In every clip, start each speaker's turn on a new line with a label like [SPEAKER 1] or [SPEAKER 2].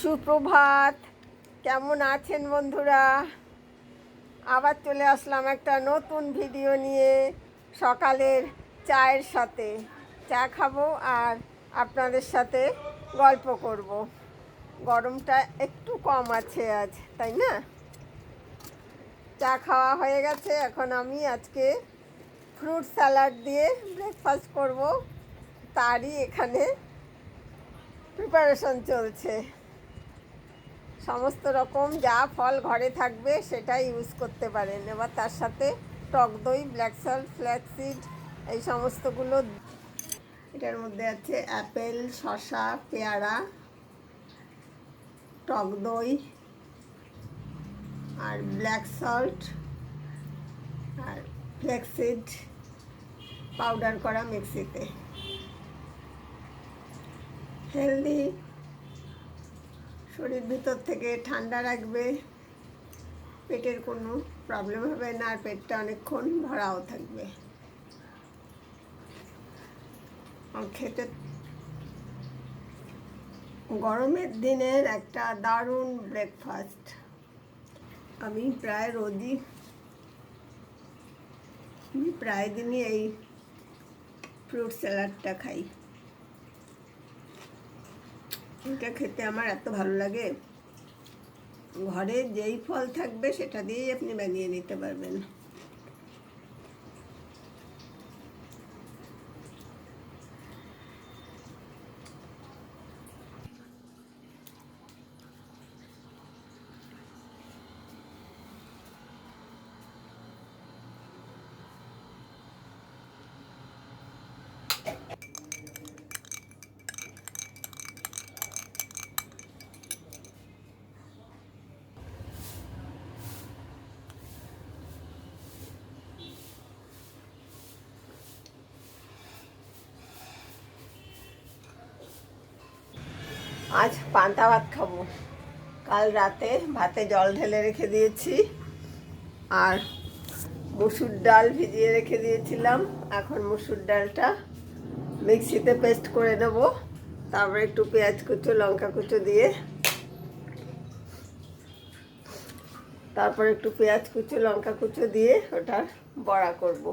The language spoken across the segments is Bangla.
[SPEAKER 1] সুপ্রভাত। কেমন আছেন বন্ধুরা? আবার চলে আসলাম একটা নতুন ভিডিও নিয়ে সকালের চায়ের সাথে। চা খাব আর আপনাদের সাথে গল্প করব। গরমটা একটু কম আছে আজ, তাই না? চা খাওয়া হয়ে গেছে, এখন আমি আজকে ফ্রুট স্যালাড দিয়ে ব্রেকফাস্ট করব। তারই এখানে প্রিপারেশন চলছে। সমস্ত রকম যা ফল ঘরে থাকবে সেটাই ইউজ করতে পারেন। এবার তার সাথে টক দই ব্ল্যাক সল্ট ফ্ল্যাক্সিড এই সমস্তগুলো এটার মধ্যে আছে অ্যাপেল শসা, পেয়ারা, টক দই আর ব্ল্যাক সল্ট আর ফ্ল্যাক্সিড পাউডার করা মিক্সিতে। হেলদি শরীর ভিতর থেকে ঠান্ডা রাখবে, পেটের কোনো প্রবলেম হবে না, আর পেটটা অনেকক্ষণ ভরাও থাকবে। খেতে গরমের দিনের একটা দারুণ ব্রেকফাস্ট আমি প্রায় রোজই, আমি প্রায় দিনই এই ফ্রুট স্যালাডটা খাই। এটা খেতে আমার এত ভালো লাগে। ঘরে যেই ফল থাকবে সেটা দিয়েই আপনি বানিয়ে নিতে পারবেন। আজ পান্তা ভাত খাব। কাল রাতে ভাতে জল ঢেলে রেখে দিয়েছি, আর মুসুর ডাল ভিজিয়ে রেখে দিয়েছিলাম। এখন মুসুর ডালটা মিক্সিতে পেস্ট করে দেবো তারপরে একটু পেঁয়াজ কুচো, লঙ্কা কুচো দিয়ে। তারপর একটু পেঁয়াজ কুচো, লঙ্কা কুচো দিয়ে ওটা বড়া করব।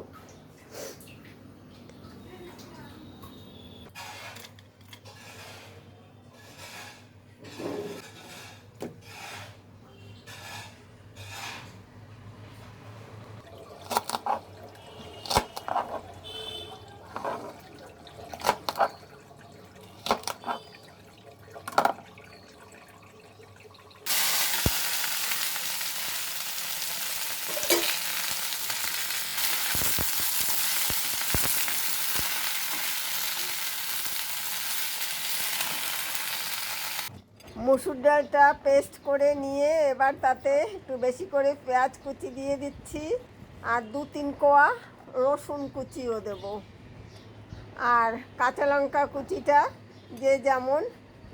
[SPEAKER 1] মুসুর ডালটা পেস্ট করে নিয়ে এবার তাতে একটু বেশি করে পেঁয়াজ কুচি দিয়ে দিচ্ছি আর দু তিন কোয়া রসুন কুচিও দেব। আর কাঁচা লঙ্কা কুচিটা যে যেমন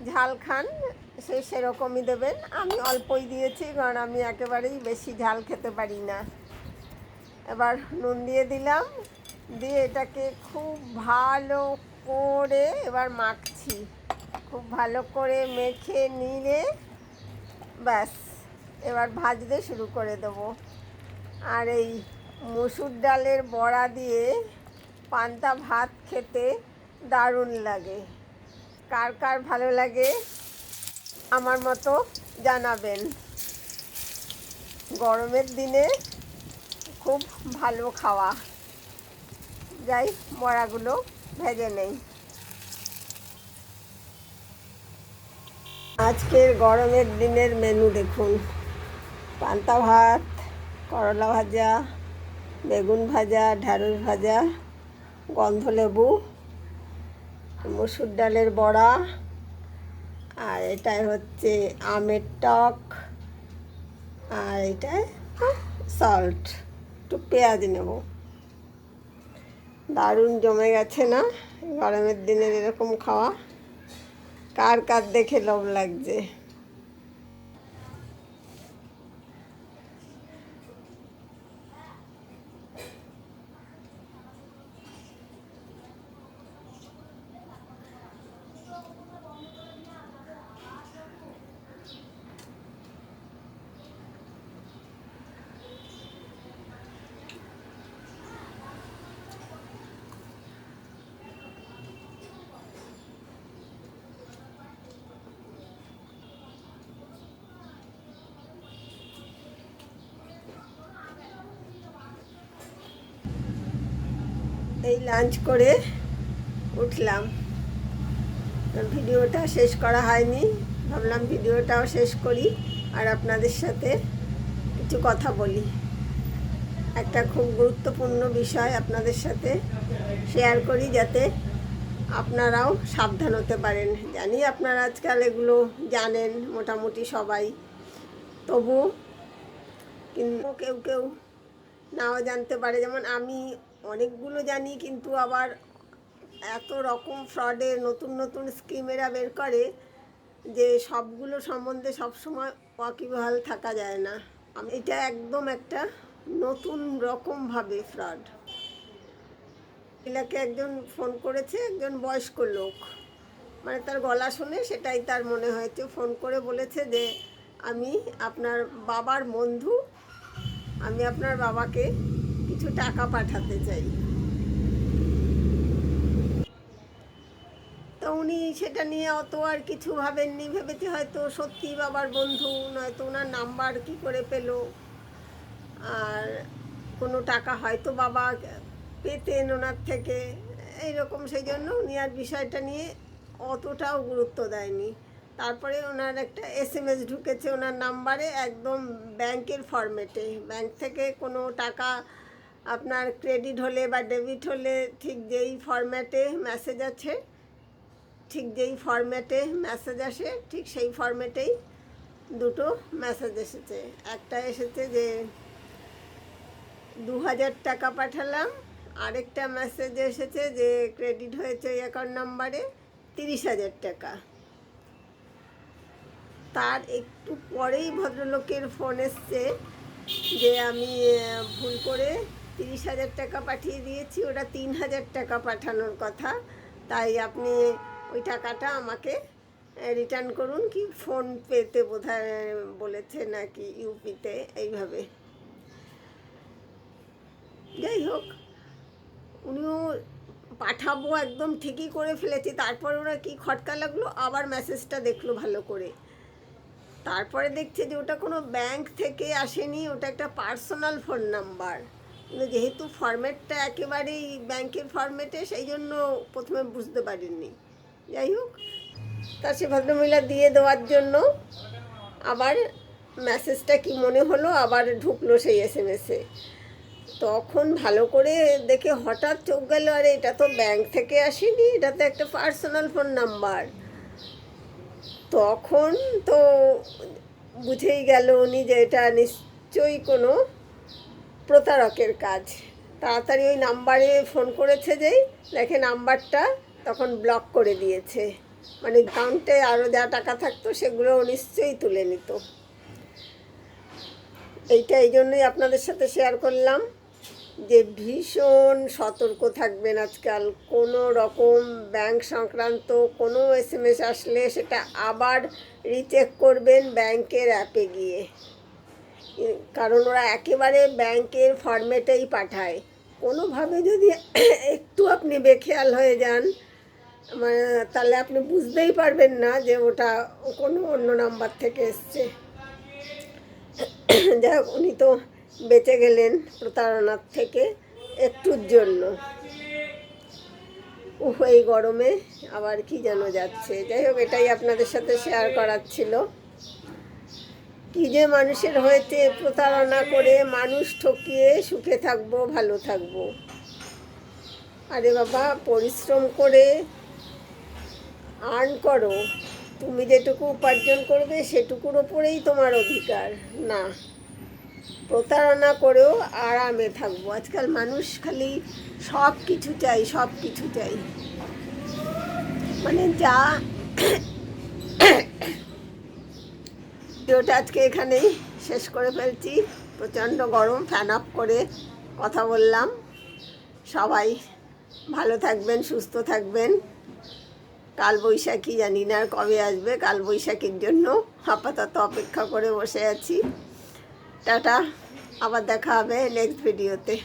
[SPEAKER 1] ঝাল খান সে সেরকমই দেবেন। আমি অল্পই দিয়েছি, কারণ আমি একেবারেই বেশি ঝাল খেতে পারি না। এবার নুন দিয়ে দিলাম, দিয়ে এটাকে খুব ভালো করে এবার মাখছি। খুব ভালো করে মেখে নিলে ব্যাস, এবার ভাজতে শুরু করে দেবো। আর এই মুসুর ডালের বড়া দিয়ে পান্তা ভাত খেতে দারুণ লাগে। কার কার ভালো লাগে আমার মতো জানাবেন। গরমের দিনে খুব ভালো খাওয়া। যাই, বড়াগুলো ভেজে নেই। আজকের গরমের দিনের মেনু দেখুন। পান্তা ভাত, করলা ভাজা, বেগুন ভাজা, ঢ্যাঁড়স ভাজা, গন্ধলেবু, মসুর ডালের বড়া, আর এটাই হচ্ছে আমের টক, আর এটায় সল্ট একটু পেঁয়াজ নেব। দারুণ জমে গেছে না? গরমের দিনের এরকম খাওয়া। কার কার দেখে লোভ লাগছে? এই লাঞ্চ করে উঠলাম। ভিডিওটা শেষ করা হয়নি। ভাবলাম ভিডিওটাও শেষ করি আর আপনাদের সাথে কিছু কথা বলি। একটা খুব গুরুত্বপূর্ণ বিষয় আপনাদের সাথে শেয়ার করি যাতে আপনারাও সাবধান হতে পারেন। জানি আপনারা আজকাল এগুলো জানেন মোটামুটি সবাই। তবু কিন্তু কেউ কেউ নাও জানতে পারে। যেমন আমি অনেকগুলো জানি, কিন্তু আবার এত রকম ফ্রডের নতুন নতুন স্কিমেরা বের করে যে সবগুলো সম্বন্ধে সবসময় ওয়াকিবহাল থাকা যায় না। এটা একদম একটা নতুন রকমভাবে ফ্রড এলাকে একজন ফোন করেছে, একজন বয়স্ক লোক। মানে তার গলা শুনে সেটাই তার মনে হয়েছে ফোন করে বলেছে যে, আমি আপনার বাবার বন্ধু, আমি আপনার বাবাকে কিছু টাকা পাঠাতে চাই। তো উনি সেটা নিয়ে অত আর কিছু ভাবেননি, ভেবেছে হয়তো সত্যি বাবার বন্ধু, নয়তো ওনার নাম্বার কি করে পেল। আর কোনো টাকা হয়তো বাবা পেতেন ওনার থেকে, এইরকম সেই জন্য উনি আর বিষয়টা নিয়ে অতটাও গুরুত্ব দেয়নি। তারপরে ওনার একটা এস এম এস ঢুকেছে ওনার নাম্বারে একদম ব্যাংকের ফরম্যাটে। ব্যাংক থেকে কোনো টাকা আপনার ক্রেডিট হলে বা ডেবিট হলে ঠিক যেই ফরম্যাটে মেসেজ আছে, ঠিক যেই ফরম্যাটে মেসেজ আসে, ঠিক সেই ফরম্যাটেই দুটো মেসেজ এসেছে। একটা এসেছে যে দু হাজার টাকা পাঠালাম, আরেকটা মেসেজ এসেছে যে ক্রেডিট হয়েছে ওই অ্যাকাউন্ট নাম্বারে তিরিশ হাজার টাকা। তার একটু পরেই ভদ্রলোকের ফোন এসছে যে আমি ভুল করে তিরিশ হাজার টাকা পাঠিয়ে দিয়েছি ওটা তিন হাজার টাকা পাঠানোর কথা। তাই আপনি ওই টাকাটা আমাকে রিটার্ন করুন কি ফোন পেতে বোধহয় বলেছে নাকি ইউপিতে, এইভাবে। যাই হোক, উনিও পাঠাবো একদম ঠিকই করে ফেলেছি। তারপর ওরা কি খটকা লাগল? আবার মেসেজটা দেখল ভালো করে। তারপরে দেখছে যে ওটা কোনো ব্যাংক থেকে আসেনি, ওটা একটা পার্সোনাল ফোন নাম্বার যেহেতু ফরম্যাটটা একেবারেই ব্যাংকের ফরম্যাটে সেই জন্য প্রথমে বুঝতে পারেননি যাই হোক, তা সে ভদ্রমহিলা দিয়ে দেওয়ার জন্য আবার মেসেজটা কি মনে হলো আবার ঢুকলো সেই এস এম এসে তখন ভালো করে দেখে হঠাৎ চোখ গেল, আরে এটা তো ব্যাংক থেকে আসেনি, এটা তো একটা পার্সোনাল ফোন নাম্বার তখন তো বুঝেই গেল উনি যে এটা নিশ্চয়ই কোনো প্রতারকের কাজ। তাড়াতাড়ি ওই নাম্বারে ফোন করেছে যেই, দেখে নাম্বারটা তখন ব্লক করে দিয়েছে। মানে অ্যাকাউন্টে আরও যা টাকা থাকতো সেগুলো নিশ্চয়ই তুলে নিত। এইটা এই জন্যই আপনাদের সাথে শেয়ার করলাম যে ভীষণ সতর্ক থাকবেন আজকাল। কোনো রকম ব্যাংক সংক্রান্ত কোনো এস আসলে সেটা আবার রিচেক করবেন ব্যাংকের অ্যাপে গিয়ে। কারণ ওরা একেবারে ব্যাংকের ফরম্যাটেই পাঠায়। কোনোভাবে যদি একটু আপনি বেখেয়াল হয়ে যান মানে তাহলে আপনি বুঝতেই পারবেন না যে ওটা কোনো অন্য নাম্বার থেকে এসছে। যাই হোক, উনি তো বেঁচে গেলেন প্রতারণার থেকে একটুর জন্য। উহ এই গরমে আবার কি যেন যাচ্ছে। যাই হোক, এটাই আপনাদের সাথে শেয়ার করার ছিল। কি যে মানুষের হয়েছে প্রতারণা করে মানুষ ঠকিয়ে সুখে থাকব, ভালো থাকব। আরে বাবা, পরিশ্রম করে আর্ন করো। তুমি যেটুকু উপার্জন করবে সেটুকুর ওপরেই তোমার অধিকার। না, প্রতারণা করেও আরামে থাকব। আজকাল মানুষ খালি সব কিছু চাই সব কিছু চাই মানে যা ভিডিওটা আজকে এখানেই শেষ করে ফেলছি। প্রচণ্ড গরম ফ্যান আপ করে কথা বললাম। সবাই ভালো থাকবেন, সুস্থ থাকবেন। কাল বৈশাখী, জানি না আর কবে আসবে। কাল বৈশাখীর জন্য আপাতত অপেক্ষা করে বসে আছি। টাটা, আবার দেখা হবে নেক্সট ভিডিওতে